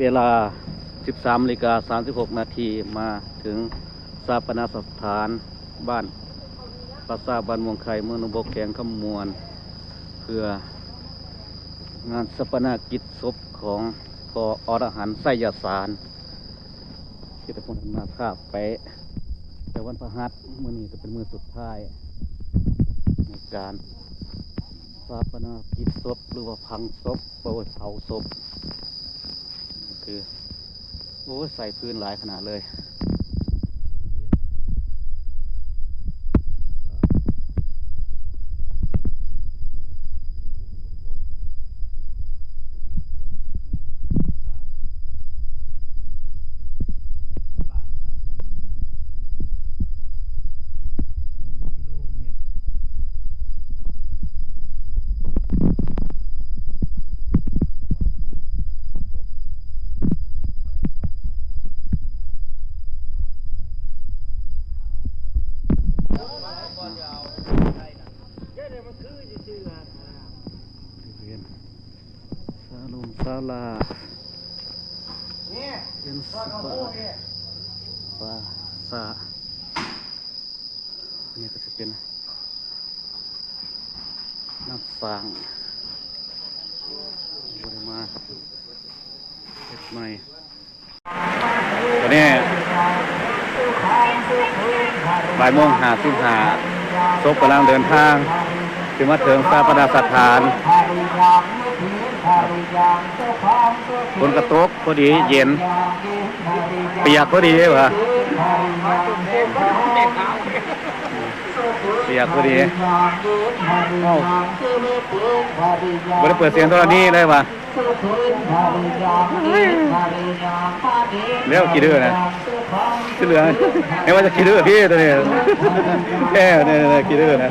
เวลา 13นาฬิกา36 นาทีมาถึงสาปนาสถานบ้านปราสาทบ้านมวงไข่เมืองนบกแขงขมวนเพื่องานสถาปนากิจศพของพออรหันไสยสารที่ตะพนมาภาพไปแต่วันพระหัสมือนี้จะเป็นมือสุดท้าย ในการสาปนากิจศพหรือว่าพังศพปรยเผาศพ คือโอ้ใส่พื้นหลายขนาดเลย เรียนซา ลุมซาลาเป็นสปาปาซาอันนี้ก็จะเป็นน้ำสางบริมาเฮ็ดใหม่ตอนนี้บ่ายโมงหาสิบหาศพกำลังเดินทางถึงมาถึงสถาปนาสถาน ฝนกระตกพอดีเย็น เปียกพอดีเหรอเปียกพอดีเอ้าไม่ได้เปิดเสียงโทรนี้เลยวะเรียกกี่เดือนนะชื่อเหลืองไม่ว่าจะกี่เดือนพี่ตัวนี้แค่เนี่ยเนี่ยกี่เดือนนะ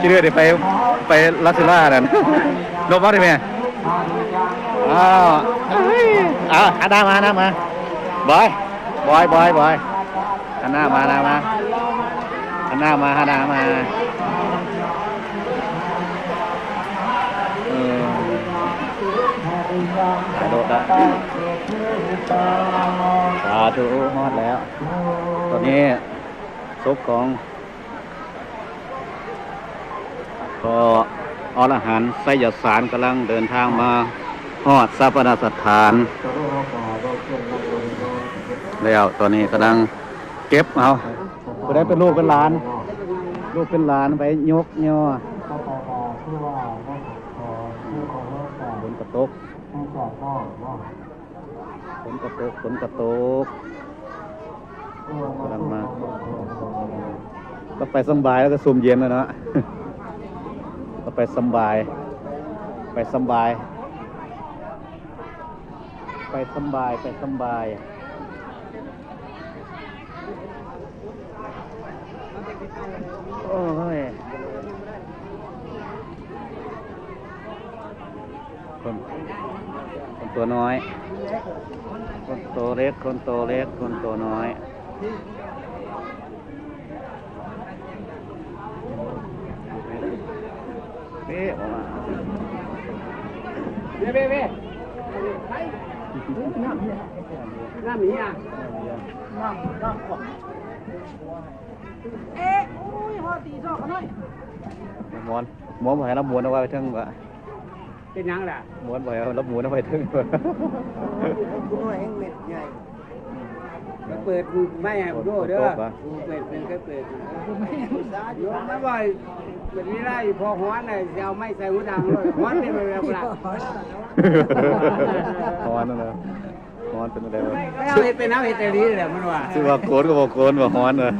กี่เดือนเดี๋ยวไปไปรัสเซล่านั่นลบมาได้ไหม อ้าวอ้าวอาดามานะมาบอยบอยบอยบอยอันหน้ามาหน้ามาอันหน้ามาอันหน้ามาเออกระโดดละสาธุฮอดแล้ว ตอนนี้ศพของพ อรหันต์ไสยสารกำลังเดินทางมาฮอดสถาปนสถาน แล้วตอนนี้กำลังเก็บเอาก็ได้เป็นลูกเป็นหลาน ลูกเป็นหลานไปยกย่อฝนกระตกฝนกระตกฝนกระตกกำลังมาก็ไปสบายแล้วก็ซุ่มเย็นแล้วเนาะ ก็ไปสบาย ไปสบาย ไปสบายไปสบายโอ้ยคนคนตัวน้อย คนโตเล็ก คนโตเล็ก คนโตน้อย เบ๊ะออกมา เบ้เบ้เบ้น้ำหนีอะน้ำน้ำก่อนเอ๊ะอุ้ยพอตีซอกกันหน่อยม้ว กูน้อยแห้งเม็ดใหญ่ก็เปิดไม่ให้ผมดูเด้อเปิดเป็นก็เปิดยกไม่บ่อยเปิดไม่ได้พอหัวน่ะจะเอาไม้ใส่หูดังเลยหัวเป็นแบบแบบม้วนนั่นแหละม้วนเป็นอะไรวะไม่เอาเห็ดเป็นเอาเห็ดแต่นี้แหละมันว่าชื่อว่าโกนก็บอกโกนว่าฮ้อนเลย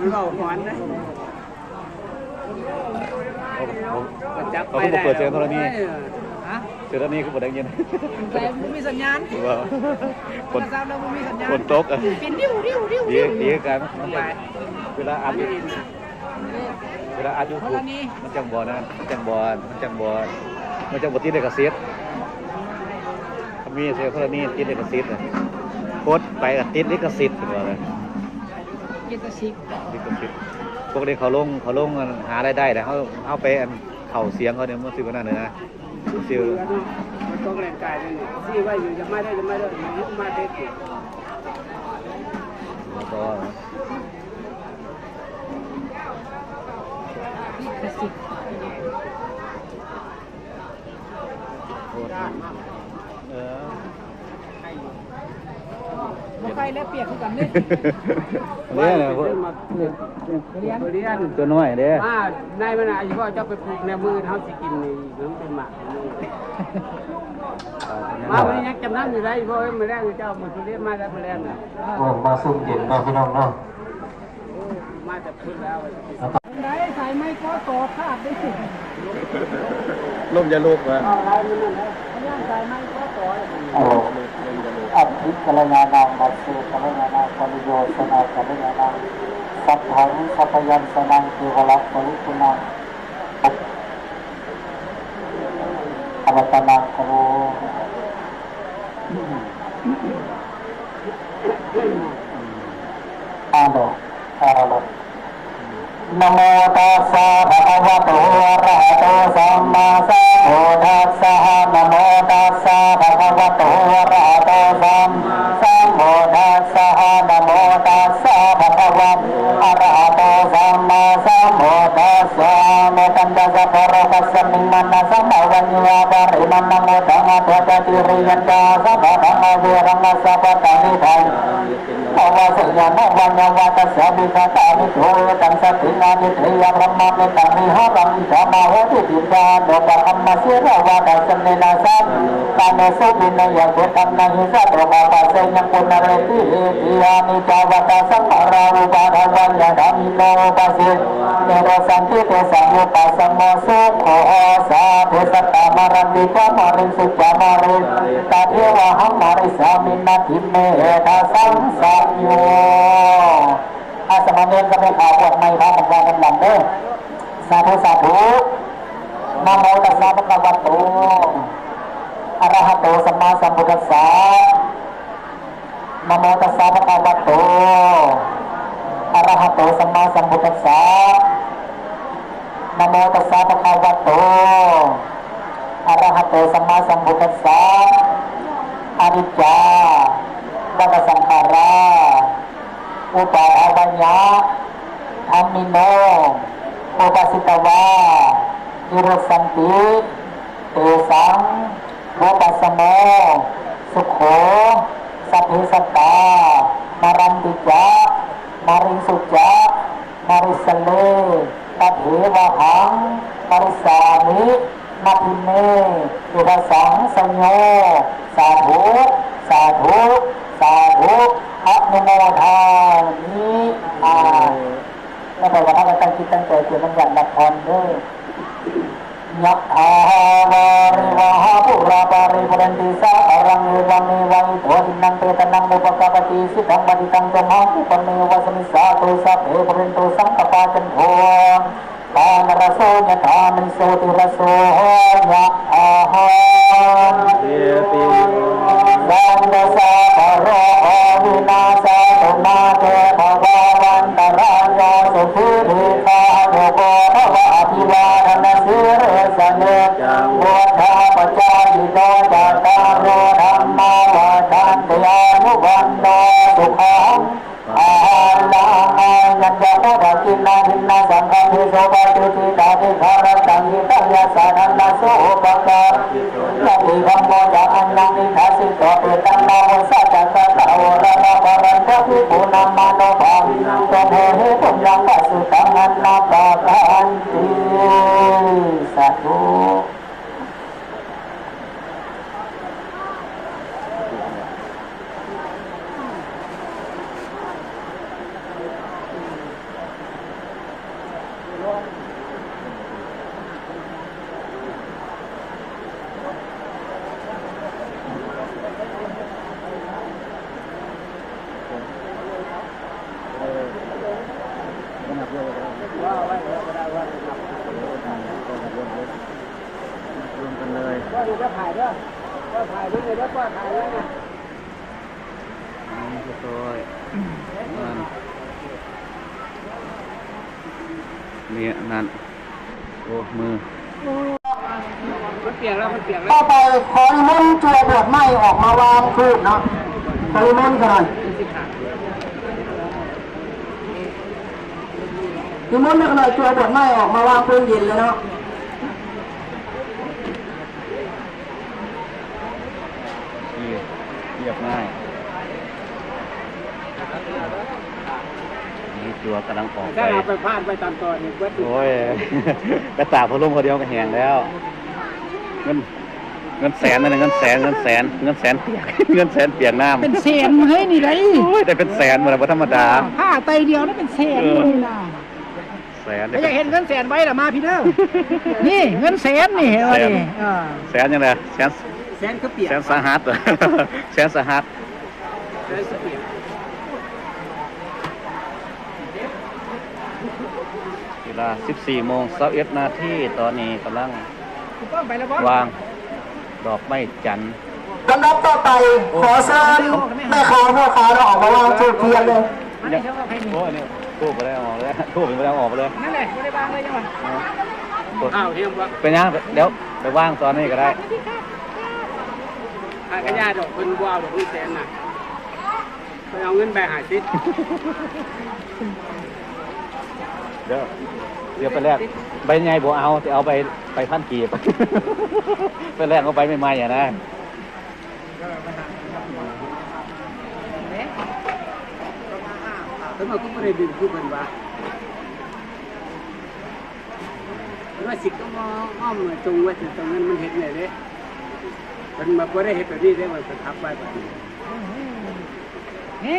มันบอกหัวนะจับเขาก็บอกเปิดเสียงโทรนี้ฮะ เสียงโทรนี้คือบ่ได้ยินแต่ไม่มีสัญญาณว่าโทฝรนศัพท์เราไม่มีสัญญาณฝนตกอะปินดิ้วดิ้วดิ้วดีดีกันมันจะเวลาอัดอยู่เวลาอัดอยู่ถูกมันจังบ่นะมันจังบ่มันจังบ่มันจังบ่ติดลิขสิทธิ์ถ้ามีเสียงโทรนี้ติดลิขสิทธิ์อะโคตรไปก็ติดลิขสิทธิ์เป็นว่าเลยยินตชิกลิขสิทธิ์พวกนี้เขาลงเขาลงหารายได้แต่เขาเอาไปอันเข่าเสียงเขาเนี่ยมันสิว่านั่นเลยนะ ซิลมันต้องแรงกายเลยนี่ซี่ไว้อยู่จะไม่ได้จะไม่ได้มันลุกมาเด็กแล้วก็เออ บ่ไปแล้วเปียกคือกันนี่เนี่ยนะพวกมาเรียนเรียนตัวน้อยเด้อ่าในมันอายุว่าเจ้าไปปลูกในมือเขาสิกินนี่มันเป็นหมากมาวันนี้ยังจำน้ำอยู่ได้เพราะว่ามาแรกเจ้ามาทุเรียนมาแล้วมาแรกน่ะโอ้มาซุ่มเย็นเนาะพี่น้องเนาะมาแต่พื้นแล้วไหนสายไม้ก็ต่อขาดได้สิลมจะลุกวะเอาไรมันนั่นแหละย่างสายไม้ก็ต่อโอัตถิกรณานังมัสสุกรณานังปริโยสนากรณานังสัพพังสัพยัญสนังเทวรักปริปุนังอวตนาโกอาโลอาโลนโมตัสสะภะคะวะโตอะระหะ สัมภวัญญาปริมันนะ โมตังอะทะตะติริยันตามังนะสัพพะตานิทังภาวาณวันยวัตสามิคตามิโทตังสตินานิเทยบรมมาเมตังมิหารังอิธามาโหติติกาโนปะคัมมาเสราวาดาสเนนาสัมตาเนสุบินยะเกตัมนาหิสัตโตมาปัสเสยังปุณเรติเอติยานิจาวตาสังขาราอุปาทวันยาดามิโนปัสสิเนรสันติเตสังยุปัสสมโมสุขโอสาเทสตามารันติกามาริสุจามาริตาเทวะหังมาริสามินาทิเมตาสังสัญโยอาสมาเนก็ไม่ข่าวบทไม่พระมันวากันหลังเด้อสาธุสาธุนะโมตัสสะภะคะวะโตอะระหะโตสัมมาสัมพุทธัสสะนะโมตัสสะภะคะวะโตอะระหะโตสัมมาสัมพุทธัสสะนะโมตัสสะภะคะวะโตอะระหะโตสัมมาสัมพุทธัสสะอนิจจาวัฏสังขารา อุปาอาวัญญา มิโนอุปสิตวานิโรสันติเตสังอุปสมโมสุโขสัพเพสัตตามารันติจามาริสุจามาริสเลตัเถวะหังมาริสามินาทิเมอุปสังสัญโยสาธุสาธุสาธุอนุโมทามิอา แล้วแต่ว่าถ้าเราตั้งคิดตั้งใจเกี่ยวกับอย่างละครด้วยยักษ์ทาวาริวาหาปุราปาริบุเรนติสาอรังเอวังเอวังโทตินังเตตนังอุปกปฏิสิทังปฏิตังจมังอุปเนวสมิสาตุสัพเพปุเรนตุสังกปาจันโทตานรโสยถามิโสติรโส โสปะกานาทีคำโมจาอันนังนิทัสสิโตเปตังนาโมสัจจตตาวระนาปะรันทวิปุนามาโนภาวินังตโมเหตุยังปัสสุตังอันนาปะกันติสัตุธุ ว่าไว้แล้วก็ได้ว่าร วมกันเลย ว่าดูจะถ่ายด้วยว่าถ่ายด้วยเลยแล้วก็ถ่ายด้วยนะ นี่ก็ซอยนั่น เนี่ยนั่นโอ้มือมันเปียกแล้วมันเปียกแล้วต่อไปขอนิมนต์จัวบวชไหม้ออกมาวางทูบเนาะขอนิมนต์กันหน่อยนิมนต์กันหน่อยจัวบวชไหม้ออกมาวางปืนเย็นเลยเนาะ ที่เรียบง่ายนี่ ตัวกำลังออกไปถ้าเราไปพลาดไปตามตอนนี่เบิดโอ้ย กระตากพอลุ่มพอเดียวก็แหงแล้ว เงินเงินแสนนั่นนะเงินแสนเงินแสนเงินแสนเปียก เงินแสนเปียกน้ำเป็นแสนเฮ้ยนี่ไรโอ้ยได้เป็นแสนหมดแล้วบ่ธรรมดา ผ้าไตเดียวนั่นเป็นแสนเลยนะแสนถ้าอยากเห็นเงินแสนไว้ละมาพี่เด้อ นี่เงินแสนนี่เห็นไหมนี่อ่าแสนยังไงแสนแสนก็เปียกแสนสาหัสเหรอแสนสาหัส แสนก็เปียก เวลา 14โมง21นาทีตอนนี้กำลังถูกต้องไปแล้วบ่วางดอกไม้จันทร์ลำดับต่อไปขอเชิญแม่ค้าพ่อค้าเราออกมาวางทูบเทียนเลยมันไม่ใช่ว่าใครมีโอ้ยนี่ทูบไปแล้วออกเลยทูบไปแล้วออกไปเลยนั่นแหละไม่ได้วางเลยจังหวะข้าวเทียมว่าเป็นยังเดี๋ยวไปว่างตอนนี้ก็ได้ข้ากระยาดอกเป็นว้าวดอกเป็นแสนน่ะไปเอาเงินไปหาซิดเดี๋ยว เดี๋ยวไปแรกใบใหญ่บ่เอาแต่เอาไปไปพันกีบ ไปแรกเอาไปใหม่ๆอะนะถึงมาก็ไม่ได้ดึงคู่กันว่าว่าสิก็มองอ้อมตรงว่าถึงตรงนั้นมันเห็นเลยเด้มันมาบ่ได้เห็นแบบนี้ได้มันประทับไว้แบบนี้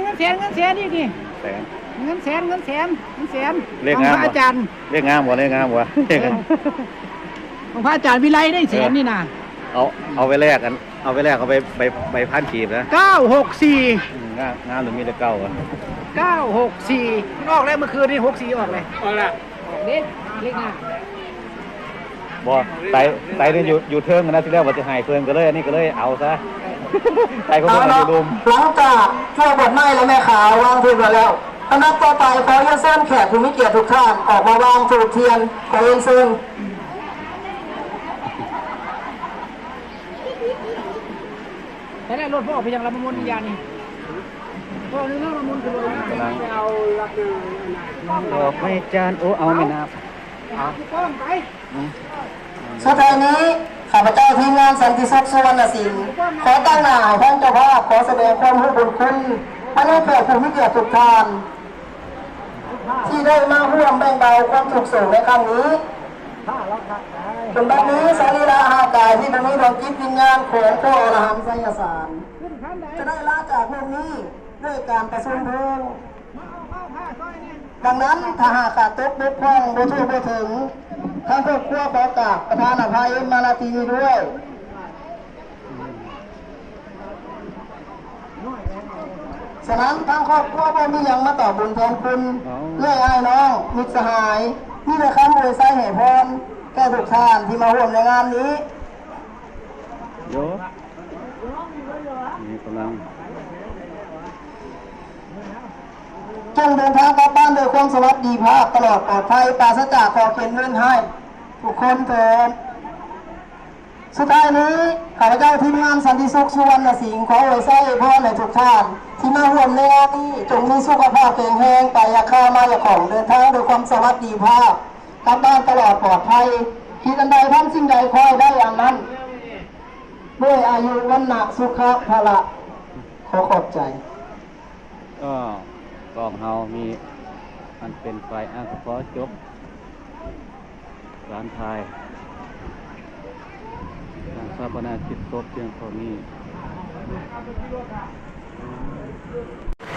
เงินแสนเงินแสนนี่ดิแสน เงินแสนเงินแสนเงินแสนเลขของงาม พระบ่อาจารย์เรียกงามบ่เรียกงามบ่เรียกงามของพระอาจารย์วิไลได้แสนนี่นะเอาเอาไปแลกกัน เอาไปแลกเอาไปไปไปพันกีบนะเก้าหกสี่อืมงามงามหรือมีแต่เก้าอะเก้าหกสี่มันออกแล้วเมื่อคืนนี่หกสี่ออกเลยเอาละออกเด็ดเลขหน้าบ่ไตไตเนี่ยอยู่อยู่เทิงกันนะที่แรกว่าจะใหายเพิ่นก็เลยอันนี้ก็เลยเอาซะไตเขาบอกว่าอยู่รุม หลังจากจัวบวชไหม้แล้วแม่ค้าวางทูบแล้ว ลำดับต่อไปขอเรียนเชิญแขกผู้มีเกียรติทุกท่านออกมาวางทูบเทียนขอเรียนเชิญแต่แรกรถพ่อออกไปยังลำมนต์ยานี่พ่อนึกว่าลำมนต์คือรถนะกำลังไปเอารับเงินดอกไม้จันทร์โอ้เอาไม่นับเอาต้องไปอืมสุดท้ายนี้ข้าพเจ้าทีมงานสันติสุขสุวรรณสินขอตั้งหน้าท่านเจ้าภาพขอแสดงความรู้บุญคุณมาให้แขกผู้มีเกียรติทุกท่าน ที่ได้มาร่วมแบ่งเบาความทุกข์โศกในครั้งนี้ถ้าเราขัดได้จนบัดนี้สรีระหากายที่ตรงนี้ดวงจิตวิญญาณของพระอรหันต์ไสยสารขึ้นขั้นใดจะได้ละจากโลกนี้ด้วยการประชุมเพลิงมาเอาเข้าผ้าซอยเนี่ยดังนั้นถ้าหากขาดตกบกพร่องบ่ทั่วบ่ถึงทางครอบครัวขอกราบประธานอภัยมาลาตีด้วย ฉะนั้นทางครอบครัวบ่มีหยังมาตอบบุญแทนคุณเลื่อยอ้ายน้องมิตรสหายมีแต่คำอวยไส้เหตุพรแก่ทุกท่านที่มาร่วมในงานนี้โยนี่กำลังจงเดินทางกลับบ้านโดยความสวัสดีภาพตลอดปลอดภัยปราศจากขอเขียนเงินให้ทุกคนเถิด สุดท้ายนี้ข้าพเจ้าทีมงานสันติสุขสุวรรณสิงห์ขออวยไส้พ่อในทุกท่านที่มาร่วมในงานนี้จงมีสุขภาพแข็งแรงไปยาค่ามาอยาของเดินทางโดยความสวัสดีภาพกลับบ้านตลอดปลอดภัยคิดอันใดทำสิ่งใดคอยได้อย่างนั้น ด้วยอายุวันนะสุขภาละขอขอบใจก็กองเฮามีมันเป็นไฟอ้างเฉพาจบร้านไทย การสถาปนาจิตศพเพียงเท่านี้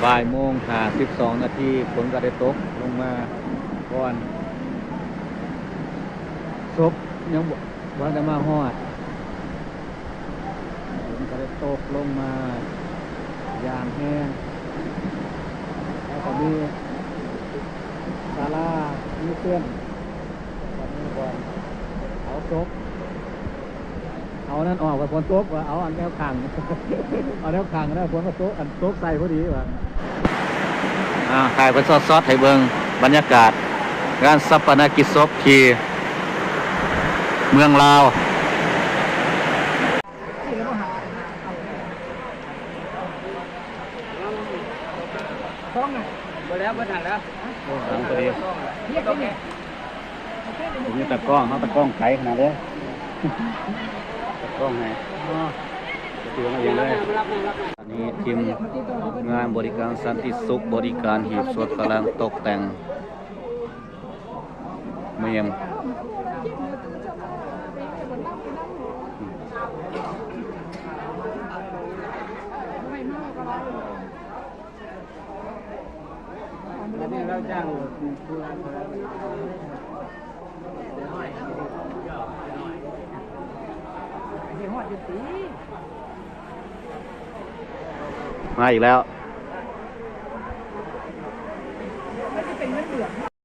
บ่ายโมงหาสิบสองนาทีฝนก็ได้ตกลงมาก่อนศพยังบ่วันจะมาฮอดฝนก็ได้ตกลงมาอย่างแห้ง แล้วก็มีศาลามีเพื่อนวันนี้ก่อนเอาซบ เอานั่นออกไปฝนตกว่าเอาอันแนวขังเอาแนวขังนะฝนก็ตกอันตกใส่พอดีว่าถ่ายไปซอดซอสให้เบิงบรรยากาศงานสัปนกิจศพทีเมืองลาวแล้วไม่ทันแล้วทันพอดีผมจะตะกล้องเขาตะกล้องไกลขนาดนี้ กล้องไงถือมาเองเลยอันนี้ทีมงานบริการสันติสุขบริการหีบศพกำลังตกแต่งเมียมอันนี้เราจ้าง เดี๋ยว หอดอยู่ตีมาอีกแล้ว